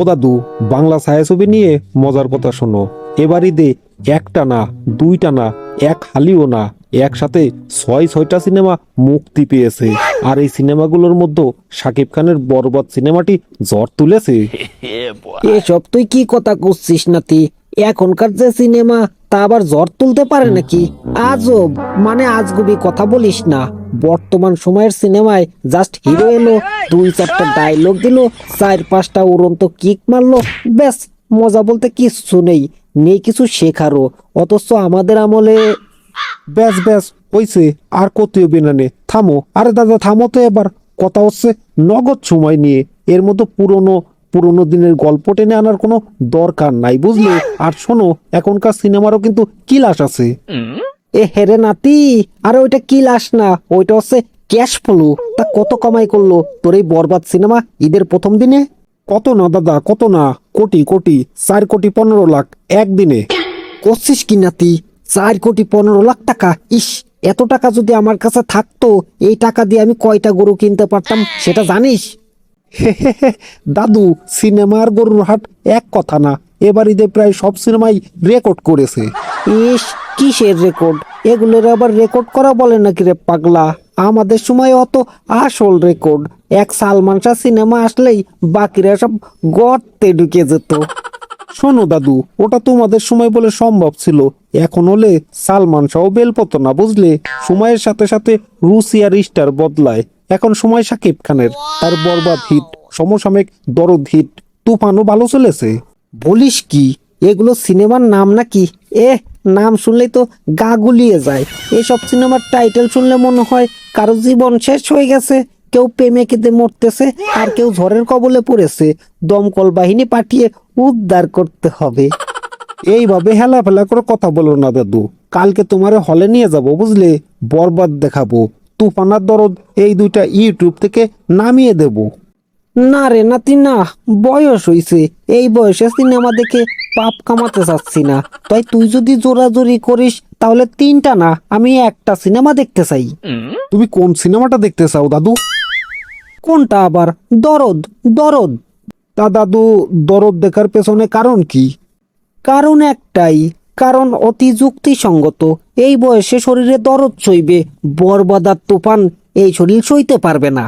ও দাদু, বাংলা ছায়াছবি নিয়ে মজার কথা শোনো। এবার ঈদে একটা না, দুইটা না, এক হালিও না, একসাথে ছয়, ছয়টা সিনেমা মুক্তি পেয়েছে। আর এই সিনেমাগুলোর মধ্যে শাকিব খানের বরবাদ সিনেমাটি জ্বর তুলেছে। এসব তুই কি কথা করছিস নাতি? এখনকার যে সিনেমা, তা আবার জ্বর তুলতে পারে নাকি? আজব মানে আজগুবি কথা বলিস না। বর্তমান সময়ের সিনেমায় জাস্ট হিরো এলো দুই চারটা ডায়লগ দিল চার পাঁচটা উড়ন্ত কিক মারলো ব্যাস মজা বলতে কিচ্ছু নেই নেই কিছু শেখারও অথচ আমাদের আমলে ব্যাস ব্যাস হইছে আর কতিও বিনানে থামো আরে দাদা থামো তো এবার কথা হচ্ছে নগদ সময় নিয়ে এর মধ্যে পুরনো পুরনো দিনের গল্প টেনে আনার কোনো দরকার নাই বুঝলে? আর শোনো এখনকার সিনেমারও কিন্তু কিলাস আছে। এ হেরে নাতি, আরে ওইটা কি লাস না? ওইটা হচ্ছে ক্যাশ ফ্লো। তা কত কামাই করল? তোর এই বরবাদ সিনেমা ঈদের প্রথম দিনে? কত না, দাদা, কত না? কোটি কোটি, চার কোটি পনেরো লাখ একদিনে। করছিস কি নাতি? চার কোটি পনেরো লাখ টাকা? ইস, এত টাকা যদি আমার কাছে থাকতো, এই টাকা দিয়ে আমি কয়টা গরু কিনতে পারতাম, সেটা জানিস? দাদু সিনেমা আর গরুর হাট এক কথা না। এবার ঈদে প্রায় সব সিনেমাই রেকর্ড করেছে। ইস কিসের রেকর্ড এগুলোর আবার রেকর্ড করা বলে নাকি রে পাগলা? আমাদের সময় অত আসল রেকর্ড এক সালমান শাহ সিনেমা আসলেই বাকিরা সব গর্তে ঢুকে যেত। শোনো দাদু, ওটা তোমাদের সময় বলে সম্ভব ছিল। এখন হলে সালমান শাহ বেলপতো না বুঝলে? সময়ের সাথে সাথে রুসি আর স্টার বদলায়। এখন সময় সাকিব খানের, তার বরবাদ হিট সমসাময়িক দরদ হিট তুফানও ভালো চলেছে। বলিস কি? এগুলো সিনেমার নাম নাকি? এ, নাম শুনলেই তো গা গুলিয়ে যায়। এসব সিনেমার টাইটেল শুনলে মনে হয় কারও জীবন শেষ হয়ে গেছে। কেউ প্রেমে কেঁদে মরতেছে আর কেউ ঝড়ের কবলে পড়েছে। দমকল বাহিনী পাঠিয়ে উদ্ধার করতে হবে। এইভাবে হেলা ফেলা করে কথা বলো না দাদু। কালকে তোমারে হলে নিয়ে যাব বুঝলে? বরবাদ দেখাবো। তুফানার দরদ এই দুইটা ইউটিউব থেকে নামিয়ে দেব। না রে নাতি, না, বয়স হইছে। এই বয়সে সিনেমা দেখে পাপ কামাতে চাচ্ছি না। তাই তুই যদি জোরাজোরি করিস তাহলে তিনটা না আমি একটা সিনেমা দেখতে চাই। তুমি কোন সিনেমাটা দেখতে চাও দাদু? কোনটা আবার? দরদ দরদ। তা দাদু দরদ দেখার পেছনে কারণ কি? কারণ একটাই কারণ অতি যুক্তিসঙ্গত। এই বয়সে শরীরে দরদ সইবে বরবাদার তুফান এই শরীর সইতে পারবে না।